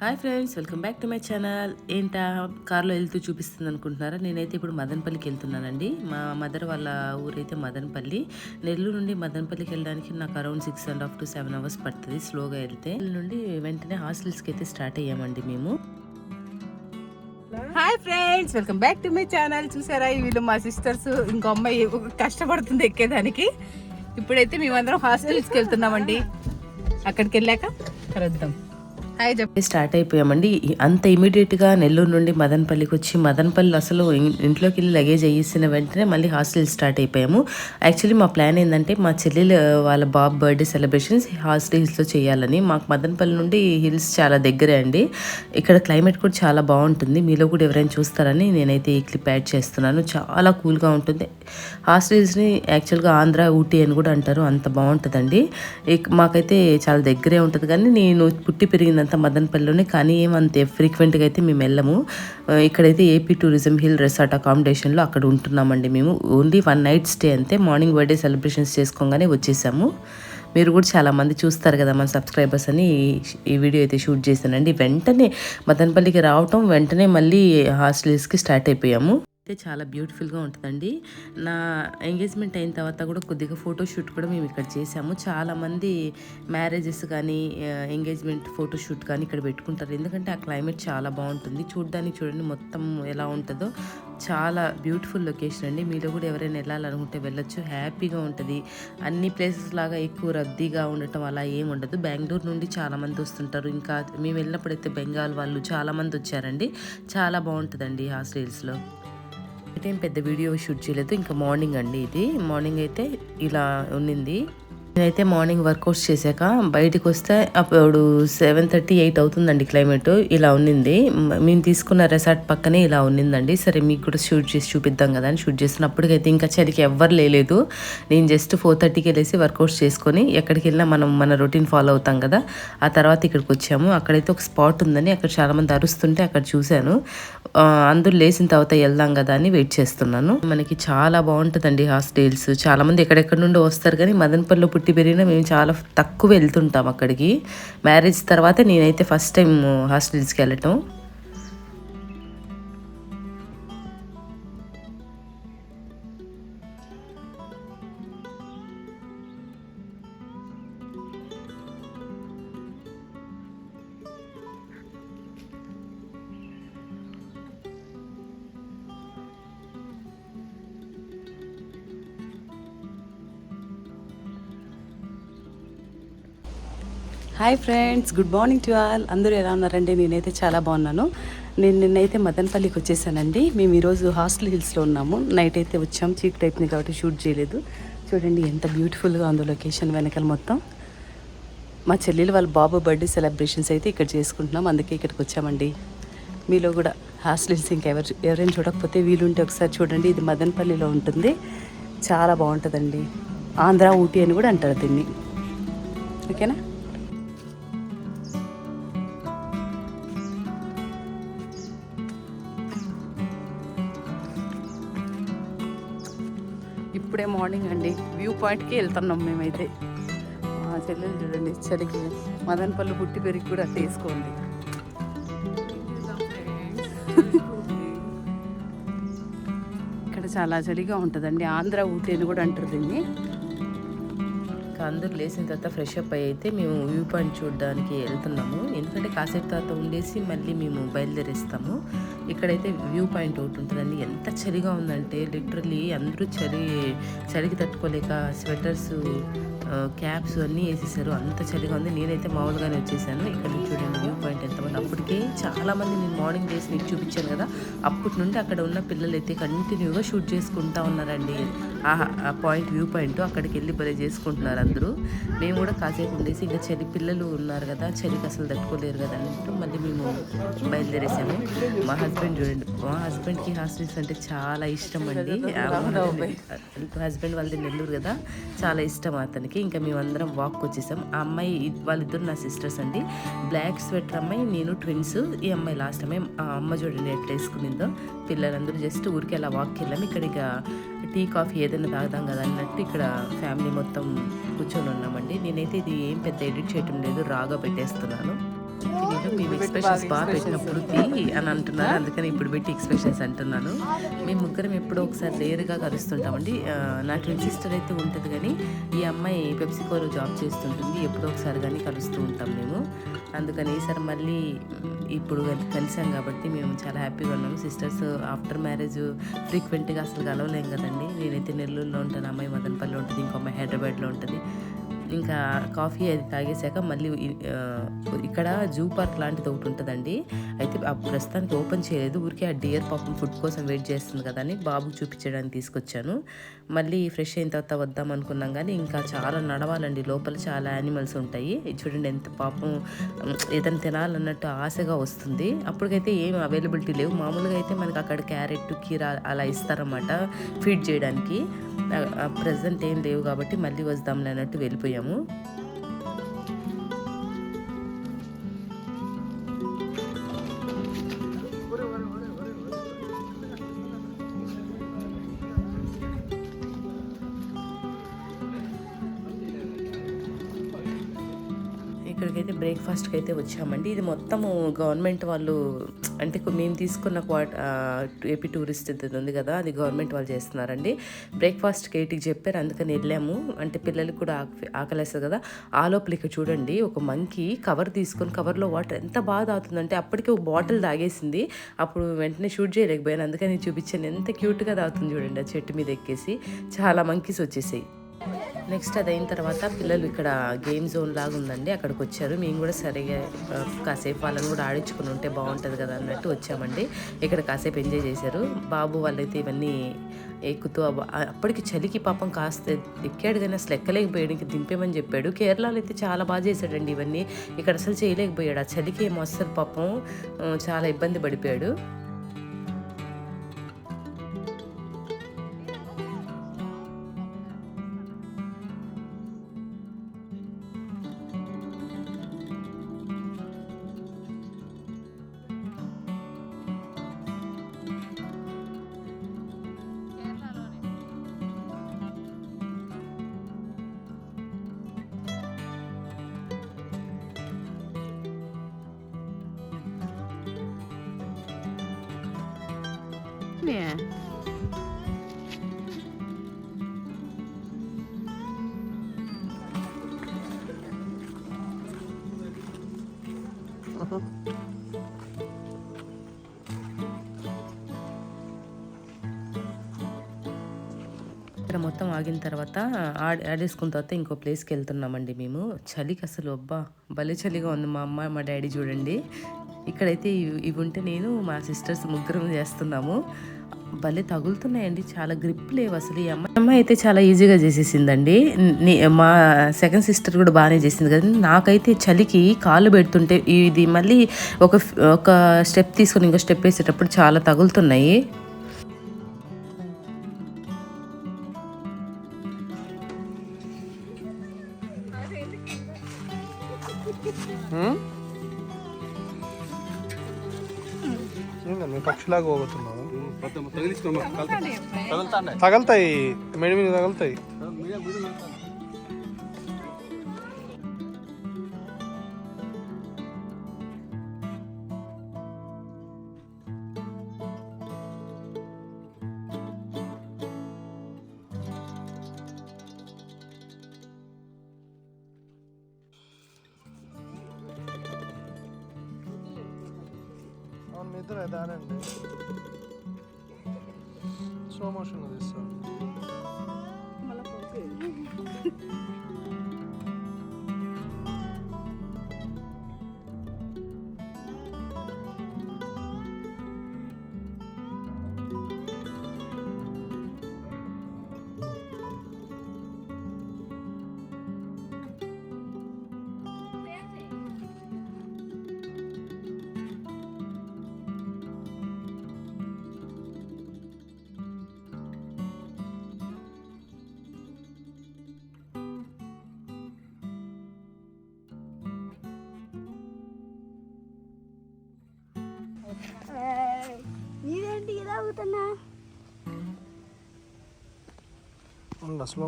Hi friends welcome back to my channel. ఏంటా కార్లో వెళ్తూ చూపిస్తుంది అనుకుంటున్నారా నేనైతే ఇప్పుడు మదనపల్లికి వెళ్తున్నానండి. మా మదర్ వాళ్ళ ఊరైతే మదనపల్లి. నెల్లూరు నుండి మదనపల్లికి వెళ్ళడానికి నాకు around six and half to seven hours పడుతుంది స్లోగా వెళ్తే. నుండి వెంటనే హాస్టల్స్కి అయితే స్టార్ట్ అయ్యామండి మేము. Hi friends welcome back to my channel చూసారా వీళ్ళు మా సిస్టర్స్ ఇంకో అమ్మాయి కష్టపడుతుంది ఎక్కేదానికి. ఇప్పుడైతే మేమందరం హాస్టల్స్కి వెళ్తున్నామండి. అక్కడికి వెళ్ళాక కలుద్దాం. హాయ్ చెప్పి స్టార్ట్ అయిపోయామండి. అంత ఇమీడియట్గా నెల్లూరు నుండి మదనపల్లికి వచ్చి మదనపల్లి అసలు ఇంట్లోకి వెళ్ళి లగేజ్ అయ్యేసిన వెంటనే మళ్ళీ హాస్టల్ స్టార్ట్ అయిపోయాము. యాక్చువల్లీ మా ప్లాన్ ఏంటంటే మా చెల్లెలు వాళ్ళ బాబు బర్త్డే సెలబ్రేషన్స్ హాస్టల్ హిల్స్లో చేయాలని. మాకు మదనపల్లి నుండి హిల్స్ చాలా దగ్గరే అండి. ఇక్కడ క్లైమేట్ కూడా చాలా బాగుంటుంది. మీలో కూడా ఎవరైనా చూస్తారని నేనైతే ఈ క్లిప్ యాడ్ చేస్తున్నాను. చాలా కూల్గా ఉంటుంది. హాస్టల్ హిల్స్ని యాక్చువల్గా ఆంధ్ర ఊటీ అని కూడా అంటారు. అంత బాగుంటుందండి. మాకైతే చాలా దగ్గరే ఉంటుంది. కానీ నేను పుట్టి పెరిగిన ఇదంతా మదనపల్లిలోనే కానీ ఏమంతే ఫ్రీక్వెంట్గా అయితే మేము వెళ్ళము. ఇక్కడైతే ఏపీ టూరిజం హిల్ రిసార్ట్ అకామిడేషన్లో అక్కడ ఉంటున్నామండి మేము. ఓన్లీ వన్ నైట్ స్టే అంతే మార్నింగ్ బర్త్డే సెలబ్రేషన్స్ చేసుకోగానే వచ్చేసాము. మీరు కూడా చాలా మంది చూస్తారు కదా మన సబ్స్క్రైబర్స్ అని. ఈ- ఈ వీడియో అయితే షూట్ చేశానండి. వెంటనే మదనపల్లికి రావటం వెంటనే మళ్ళీ హాస్టల్స్కి స్టార్ట్ అయిపోయాము. అయితే చాలా బ్యూటిఫుల్గా ఉంటుందండి. నా ఎంగేజ్మెంట్ అయిన తర్వాత కూడా కొద్దిగా ఫోటోషూట్ కూడా మేము ఇక్కడ చేసాము చాలామంది మ్యారేజెస్ కానీ ఎంగేజ్మెంట్ ఫోటోషూట్ కానీ ఇక్కడ పెట్టుకుంటారు. ఎందుకంటే ఆ క్లైమేట్ చాలా బాగుంటుంది. చూడడానికి చూడండి మొత్తం ఎలా ఉంటుందో. చాలా బ్యూటిఫుల్ లొకేషన్ అండి. మీలో కూడా ఎవరైనా వెళ్ళాలనుకుంటే వెళ్ళొచ్చు. హ్యాపీగా ఉంటుంది. అన్ని ప్లేసెస్ లాగా ఎక్కువ రద్దీగా ఉండటం అలా ఏం ఉండదు. బెంగళూరు నుండి చాలా మంది వస్తుంటారు. ఇంకా మేము వెళ్ళినప్పుడైతే బెంగాల్ వాళ్ళు చాలా మంది వచ్చారండి. చాలా బాగుంటుందండి హాస్టల్స్లో ఏం పెద్ద వీడియో షూట్ చేయలేదు. ఇంకా మార్నింగ్ అండి ఇది. మార్నింగ్ అయితే ఇలా ఉన్నింది. నేనైతే మార్నింగ్ వర్కౌట్స్ చేశాక బయటకు వస్తే అప్పుడు సెవెన్ థర్టీ ఎయిట్ అవుతుందండి క్లైమేట్. ఇలా ఉన్నింది. మేము తీసుకున్న రెసార్ట్ పక్కనే ఇలా ఉన్నిందండి. సరే మీకు కూడా షూట్ చేసి చూపిద్దాం కదా అని షూట్ చేసినప్పటికైతే ఇంకా చలికి ఎవ్వరు లేలేదు. నేను జస్ట్ ఫోర్ థర్టీకి వెళ్ళేసి వర్కౌట్స్ చేసుకొని ఎక్కడికి వెళ్ళినా మనం మన రొటీన్ ఫాలో అవుతాం కదా. ఆ తర్వాత ఇక్కడికి వచ్చాము. అక్కడైతే ఒక స్పాట్ ఉందని అక్కడ చాలామంది అరుస్తుంటే అక్కడ చూశాను. అందరూ లేచిన తర్వాత వెళ్దాం కదా అని వెయిట్ చేస్తున్నాను. మనకి చాలా బాగుంటుందండి హాస్టల్స్. చాలామంది ఎక్కడెక్కడ నుండి వస్తారు కానీ మదనపల్లిలో పుట్టి పెరిగినా మేము చాలా తక్కువ వెళ్తుంటాం అక్కడికి. మ్యారేజ్ తర్వాత నేనైతే ఫస్ట్ టైం హాస్టల్స్కి వెళ్ళటం. Hi friends good morning to all. అందరూ ఎలా ఉన్నారండి? నేనైతే చాలా బాగున్నాను. నేను నిన్నైతే మదనపల్లికి వచ్చేసానండి. మేము ఈరోజు హాస్టల్ హిల్స్లో ఉన్నాము. నైట్ అయితే వచ్చాం. చీకటి అయిపోయింది కాబట్టి షూట్ చేయలేదు. చూడండి ఎంత బ్యూటిఫుల్గా ఉందో లొకేషన్ వెనకాల మొత్తం. మా చెల్లెలు వాళ్ళ బాబు బర్త్డే సెలబ్రేషన్స్ అయితే ఇక్కడ చేసుకుంటున్నాం. అందుకే ఇక్కడికి వచ్చామండి. మీలో కూడా హాస్టల్ హిల్స్ ఇంకెవరు ఎవరైనా చూడకపోతే వీలుంటే ఒకసారి చూడండి. ఇది మదనపల్లిలో ఉంటుంది. చాలా బాగుంటుందండి. ఆంధ్ర ఊటీ అని కూడా అంటారు దీన్ని. ఓకేనా? మార్నింగ్ అండి. వ్యూ పాయింట్కి వెళ్తున్నాం మేమైతే. మా చెల్లెలు చూడండి చలికి మదనపల్లి పుట్టి పెరిగి కూడా తీసుకోండి ఇక్కడ చాలా చలిగా ఉంటుందండి. ఆంధ్ర ఊటీ అని కూడా అంటారు దీన్ని. అందరూ లేచిన తర్వాత ఫ్రెష్ అప్ అయ్యి అయితే మేము వ్యూ పాయింట్ చూడడానికి వెళ్తున్నాము. ఎందుకంటే కాసేపు తర్వాత ఉండేసి మళ్ళీ మేము బయలుదేరేస్తాము. ఇక్కడైతే వ్యూ పాయింట్ ఒకటి ఉంటుందండి. ఎంత చలిగా ఉందంటే లిటరలీ అందరూ చలి చలికి తట్టుకోలేక స్వెటర్స్ క్యాప్స్ అన్నీ వేసేసారు. అంత చలిగా ఉంది. నేనైతే మామూలుగానే వచ్చేసాను. ఇక్కడ నుంచి చూడండి వ్యూ పాయింట్ ఎంతమంది. అప్పటికే చాలామంది నేను మార్నింగ్ డేస్ మీకు చూపించాను కదా. అప్పటి నుండి అక్కడ ఉన్న పిల్లలు అయితే కంటిన్యూగా షూట్ చేసుకుంటా ఉన్నారండి. ఆ ఆ పాయింట్ వ్యూ పాయింట్ అక్కడికి వెళ్ళి భలే చేసుకుంటున్నారు అందరూ. మేము కూడా కాసేపు ఉండేసి ఇంకా చలి పిల్లలు ఉన్నారు కదా చలికి అసలు తట్టుకోలేరు కదా అన్నట్టు మళ్ళీ మేము బయలుదేరేసాము. మా హస్బెండ్ చూడండి మా హస్బెండ్కి హాస్టల్స్ అంటే చాలా ఇష్టం అండి. హస్బెండ్ వాళ్ళది నెల్లూరు కదా చాలా ఇష్టం అతనికి. ఇంకా మేమందరం వాక్ వచ్చేసాం. ఆ అమ్మాయి వాళ్ళిద్దరు నా సిస్టర్స్ అండి. బ్లాక్ స్వెటర్ అమ్మాయి నేను ట్విన్స్ ఈ అమ్మాయి లాస్ట్ అమ్మాయి. ఆ అమ్మ చూడండి ఎట్లా వేసుకునిందో పిల్లలందరూ జస్ట్ ఊరికి అలా వాక్కి వెళ్ళాం. ఇక్కడ ఇక టీ కాఫీ ఏదైనా తాగుదాం కదా అన్నట్టు ఇక్కడ ఫ్యామిలీ మొత్తం కూర్చొని ఉన్నామండి. నేనైతే ఇది ఏం పెద్ద ఎడిట్ చేయటం లేదు రాగా పెట్టేస్తున్నాను. మీరు మేము ఎక్స్ప్రెషన్స్ బాగా పెట్టినప్పుడు అని అంటున్నారు. అందుకని ఇప్పుడు పెట్టి ఎక్స్ప్రెషన్స్ అంటున్నాను. మేము ముగ్గురం ఎప్పుడో ఒకసారి రేరుగా కలుస్తుంటామండి. నా ట్విన్ సిస్టర్ అయితే ఉంటుంది కానీ ఈ అమ్మాయి పెప్సికోలో జాబ్ చేస్తుంటుంది. ఎప్పుడో ఒకసారి కానీ కలుస్తూ ఉంటాం మేము. అందుకని ఈసారి మళ్ళీ ఇప్పుడు కలి- కలిసాం కాబట్టి మేము చాలా హ్యాపీగా ఉన్నాము సిస్టర్స్ ఆఫ్టర్ మ్యారేజ్ ఫ్రీక్వెంట్గా అసలు కలవలేం కదండి. నేనైతే నెల్లూరులో ఉంటాను. అమ్మాయి మదనపల్లిలో ఉంటుంది. ఇంకో అమ్మాయి హైదరాబాద్లో ఉంటుంది. ఇంకా కాఫీ అది తాగేశాక మళ్ళీ ఇక్కడ జూ పార్క్ లాంటిది ఒకటి ఉంటుందండి. అయితే ఆ ప్రస్తుతానికి ఓపెన్ చేయలేదు. ఊరికే ఆ డియర్ పాపం ఫుడ్ కోసం వెయిట్ చేస్తుంది కదా అని బాబుకు చూపించడానికి తీసుకొచ్చాను. మళ్ళీ ఫ్రెష్ అయిన తర్వాత వద్దాం అనుకున్నాం కానీ ఇంకా చాలా నడవాలండి. లోపల చాలా యానిమల్స్ ఉంటాయి. ఇది చూడండి ఎంత పాపం ఏదైనా తినాలన్నట్టు ఆశగా వస్తుంది. అప్పటికైతే ఏం అవైలబిలిటీ లేవు. మామూలుగా అయితే మనకి అక్కడ క్యారెట్ కీరా అలా ఇస్తారన్నమాట ఫీడ్ చేయడానికి. ప్రజెంట్ ఏం లేవు కాబట్టి మళ్ళీ వద్దాంలే అన్నట్టు వెళ్ళిపోయాము ఇక్కడికైతే బ్రేక్ఫాస్ట్కి అయితే వచ్చామండి. ఇది మొత్తము గవర్నమెంట్ వాళ్ళు అంటే మేము తీసుకున్న క్వాట్ ఏపీ టూరిస్ట్ ఇది ఉంది కదా అది గవర్నమెంట్ వాళ్ళు చేస్తున్నారండి. బ్రేక్ఫాస్ట్కి ఎయిట్కి చెప్పారు అందుకని వెళ్ళాము. అంటే పిల్లలకి కూడా ఆక- ఆకలేస్తుంది కదా. ఆ లోపల ఇక్కడ చూడండి ఒక మంకీ కవర్ తీసుకొని కవర్లో వాటర్ ఎంత బాగా తాగుతుందంటే అప్పటికే ఒక బాటిల్ తాగేసింది. అప్పుడు వెంటనే షూట్ చేయలేకపోయాను అందుకని చూపించాను. ఎంత క్యూట్గా తాగుతుంది చూడండి ఆ చెట్టు మీద ఎక్కేసి. చాలా మంకీస్ వచ్చేసాయి. నెక్స్ట్ అది అయిన తర్వాత పిల్లలు ఇక్కడ గేమ్ జోన్ లాగా ఉందండి. అక్కడికి వచ్చారు. మేము కూడా సరిగా కాసేపు వాళ్ళని కూడా ఆడించుకుని ఉంటే బాగుంటుంది కదా అన్నట్టు వచ్చామండి. ఇక్కడ కాసేపు ఎంజాయ్ చేశారు. బాబు వాళ్ళైతే ఇవన్నీ ఎక్కుతూ అప్పటికి చలికి పాపం కాస్త ఎక్కాడు కానీ అసలు ఎక్కలేకపోయాడు. దింపేమని చెప్పాడు. కేరళలో అయితే చాలా బాగా చేశాడండి ఇవన్నీ. ఇక్కడ అసలు చేయలేకపోయాడు. ఆ చలికి ఏమో అసలు పాపం చాలా ఇబ్బంది పడిపోయాడు. Yeah. ఇక్కడ మొత్తం ఆగిన తర్వాత ఆడ ఆడేసుకున్న తర్వాత ఇంకో ప్లేస్కి వెళ్తున్నామండి మేము. చలికి అసలు అబ్బా భలే చలిగా ఉంది మా అమ్మ మా డాడీ చూడండి. ఇక్కడైతే ఇవి ఇవి ఉంటే నేను మా సిస్టర్స్ ముగ్గురం చేస్తున్నాము. భలే తగులుతున్నాయండి. చాలా గ్రిప్ లేవు అసలు. ఈ అమ్మాయి అమ్మాయి అయితే చాలా ఈజీగా చేసేసిందండి. నే- మా సెకండ్ సిస్టర్ కూడా బాగానే చేసింది కదా. నాకైతే చలికి కాళ్ళు పెడుతుంటే ఇది మళ్ళీ ఒక ఒక స్టెప్ తీసుకొని ఇంకో స్టెప్ వేసేటప్పుడు చాలా తగులుతున్నాయి. పక్షిలాగా పోతున్నావు తగలుతాయి మెడి మీద తగులుతాయి అవును మీ ఇద్దరు దానండి Що машина десь? Мала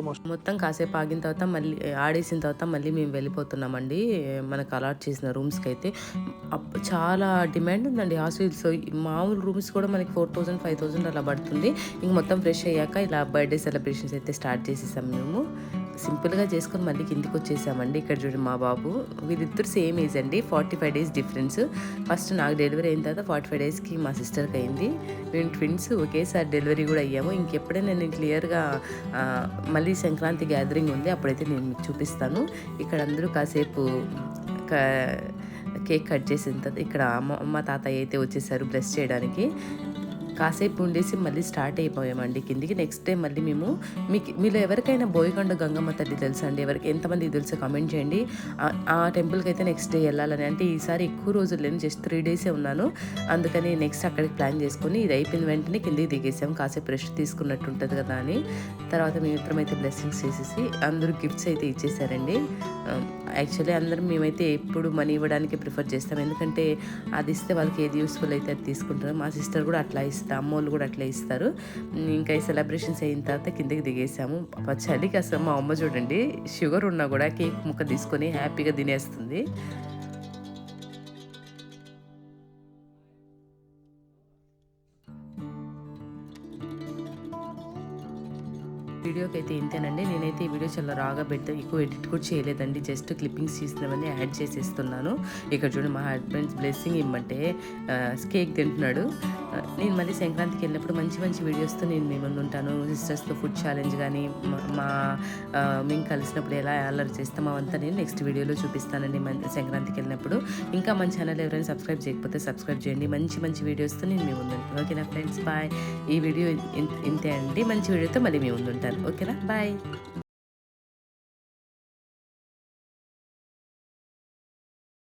మోషన్ మొత్తం కాసేపు ఆగిన తర్వాత మళ్ళీ ఆడేసిన తర్వాత మళ్ళీ మేము వెళ్ళిపోతున్నామండి. మనకు అలాట్ చేసిన రూమ్స్కి అయితే. చాలా డిమాండ్ ఉందండి హాస్టల్స్ మామూలు రూమ్స్ కూడా మనకి ఫోర్ థౌజండ్ ఫైవ్ థౌజండ్ అలా పడుతుంది. ఇంక మొత్తం ఫ్రెష్ అయ్యాక ఇలా బర్త్డే సెలబ్రేషన్స్ అయితే స్టార్ట్ చేసేసాం మేము. సింపుల్గా చేసుకొని మళ్ళీ కిందికి వచ్చేసామండి ఇక్కడ చూడండి మా బాబు. వీళ్ళిద్దరు సేమ్ ఏజ్ అండి. Forty five days difference. First నాకు డెలివరీ అయిన తర్వాత ఫార్టీ ఫైవ్ డేస్కి మా సిస్టర్కి అయింది. మేము ట్విన్స్ ఒకేసారి డెలివరీ కూడా అయ్యాము. ఇంకెప్పుడైనా నేను క్లియర్గా మళ్ళీ సంక్రాంతి గ్యాదరింగ్ ఉంది. అప్పుడైతే నేను చూపిస్తాను. ఇక్కడ అందరూ కాసేపు క- కేక్ కట్ చేసిన తర్వాత ఇక్కడ అమ్మ అమ్మ తాతయ్య అయితే వచ్చేసారు బ్లెస్ చేయడానికి. కాసేపు ఉండేసి మళ్ళీ స్టార్ట్ అయిపోయామండి. కిందికి నెక్స్ట్ డే మళ్ళీ మేము మీకు మీలో ఎవరికైనా బోయకొండ గంగమ్మ తల్లి తెలుసా అండి? ఎవరికి ఎంతమంది తెలుసో కామెంట్ చేయండి. ఆ- టెంపుల్కి అయితే నెక్స్ట్ డే వెళ్ళాలని. అంటే ఈసారి ఎక్కువ రోజులు లేని జస్ట్ త్రీ డేసే ఉన్నాను. అందుకని నెక్స్ట్ అక్కడికి ప్లాన్ చేసుకుని ఇది అయిపోయిన వెంటనే కిందికి దిగేసాం. కాసేపు రెస్ట్ తీసుకున్నట్టు ఉంటుంది కదా అని. తర్వాత మేమిద్దరం అయితే బ్లెస్సింగ్స్ చేసేసి అందరూ గిఫ్ట్స్ అయితే ఇచ్చేసారండి. Um, యాక్చువల్లీ అందరం మేమైతే ఎప్పుడు మనీ ఇవ్వడానికి ప్రిఫర్ చేస్తాం. ఎందుకంటే అది ఇస్తే వాళ్ళకి ఏది యూస్ఫుల్ అయితే అది తీసుకుంటారు. మా సిస్టర్ కూడా అట్లా ఇస్తారు అమ్మోళ్ళు కూడా అట్లా ఇస్తారు. ఇంకా ఈ సెలబ్రేషన్స్ అయిన తర్వాత కిందకి దిగేసాము. చలికి అసలు మా అమ్మ చూడండి షుగర్ ఉన్నా కూడా కేక్ ముక్క తీసుకొని హ్యాపీగా తినేస్తుంది. వీడియోకి అయితే ఇంతేనండి. నేనైతే ఈ వీడియో చాలా రాగా పెడితే ఎక్కువ ఎడిట్ కూడా చేయలేదండి. జస్ట్ క్లిప్పింగ్స్ చేసినవన్నీ యాడ్ చేసేస్తున్నాను. ఇక్కడ చూడండి మా హస్బెండ్స్ బ్లెస్సింగ్ ఇమ్మంటే కేక్ తింటున్నాడు. నేను మళ్ళీ సంక్రాంతికి వెళ్ళినప్పుడు మంచి మంచి వీడియోస్తో నేను మీ ముందు ఉంటాను. సిస్టర్స్తో ఫుడ్ ఛాలెంజ్ కానీ మా- మేము కలిసినప్పుడు ఎలా అల్లరి చేస్తామో అంతా నేను నెక్స్ట్ వీడియోలో చూపిస్తానండి మన సంక్రాంతికి వెళ్ళినప్పుడు. ఇంకా మన ఛానల్ ఎవరైనా సబ్స్క్రైబ్ చేయకపోతే సబ్స్క్రైబ్ చేయండి. మంచి మంచి వీడియోస్తో నేను మీ ముందు ఉంటాను. ఓకేనా ఫ్రెండ్స్ బాయ్ ఈ వీడియో ఇన్- ఇంతే అండి. మంచి వీడియోతో మళ్ళీ మీ ముందు ఉంటాను. ఓకేనా బాయ్